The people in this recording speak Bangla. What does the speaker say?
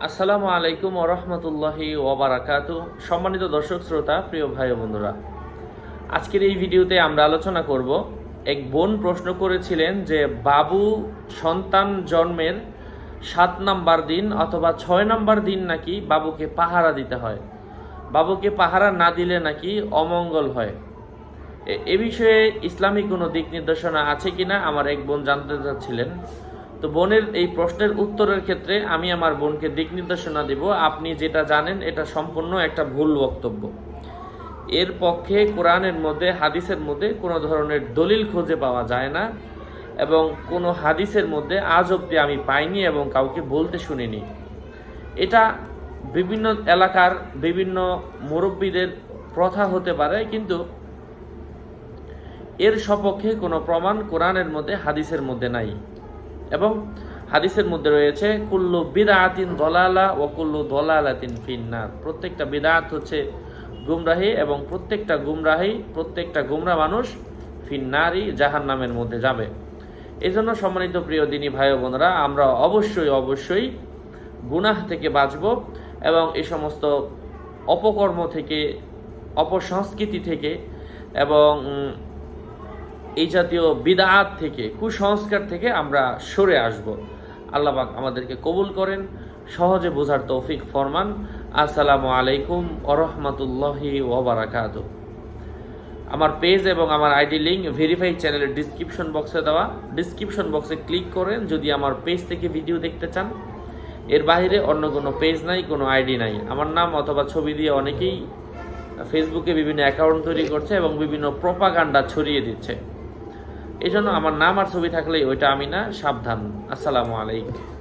আসসালামু আলাইকুম ওরহমতুল্লাহি ওবারাকাতু সম্মানিত দর্শক, শ্রোতা, প্রিয় ভাই বন্ধুরা, আজকের এই ভিডিওতে আমরা আলোচনা করব এক বোন প্রশ্ন করেছিলেন যে, বাবু সন্তান জন্মের সাত নাম্বার দিন অথবা ছয় নাম্বার দিন নাকি বাবুকে পাহারা দিতে হয়? বাবুকে পাহারা না দিলে নাকি অমঙ্গল হয়? এ- বিষয়ে ইসলামিক কোনো দিক নির্দেশনা আছে কিনা? আমার এক বোন জানতে চাচ্ছিলেন। তো বোনের এই প্রশ্নের উত্তরের ক্ষেত্রে আমি আমার বোনকে দিক নির্দেশনা দিব। আপনি যেটা জানেন, এটা সম্পূর্ণ একটা ভুল বক্তব্য। এর পক্ষে কোরআনের মধ্যে, হাদিসের মধ্যে কোনো ধরনের দলিল খুঁজে পাওয়া যায় না এবং কোনো হাদিসের মধ্যে আজ অব্দি আমি পাইনি এবং কাউকে বলতে শুনিনি। এটা বিভিন্ন এলাকার বিভিন্ন মুরব্বীদের প্রথা হতে পারে, কিন্তু এর সপক্ষে কোনো প্রমাণ কোরআনের মধ্যে, হাদিসের মধ্যে নাই। এবং হাদিসের মধ্যে রয়েছে, কুল্লু বিদাআতিন দলালা ও কুল্লু দলালাতিন ফিন্নার। প্রত্যেকটা বিদাত হচ্ছে গুমরাহি এবং প্রত্যেকটা গুমরাহি, প্রত্যেকটা গুমরা মানুষ ফিন্নারই জাহান নামের মধ্যে যাবে। এই জন্য সম্মানিত প্রিয় দিনী ভাই বোনরা, আমরা অবশ্যই অবশ্যই গুনাহ থেকে বাঁচব এবং এই সমস্ত অপকর্ম থেকে, অপসংস্কৃতি থেকে এবং এই জাতীয় বিদাত থেকে, কুসংস্কার থেকে আমরা সরে আসব। আল্লাহ পাক আমাদেরকে কবুল করেন, সহজে বোঝার তৌফিক ফরমান। আসসালামু আলাইকুম ওরহমতুল্লাহি ওবরাকাত আমার পেজ এবং আমার আইডি লিঙ্ক ভেরিফাই চ্যানেলের ডিসক্রিপশন বক্সে দেওয়া। ডিসক্রিপশন বক্সে ক্লিক করেন, যদি আমার পেজ থেকে ভিডিও দেখতে চান। এর বাইরে অন্য কোনো পেজ নাই, কোনো আইডি নাই। আমার নাম অথবা ছবি দিয়ে অনেকেই ফেসবুকে বিভিন্ন অ্যাকাউন্ট তৈরি করছে এবং বিভিন্ন প্রপাগান্ডা ছড়িয়ে দিচ্ছে। এই জন্য আমার নাম আর ছবি থাকলেই ওইটা আমি না সাবধান। আসসালামু আলাইকুম।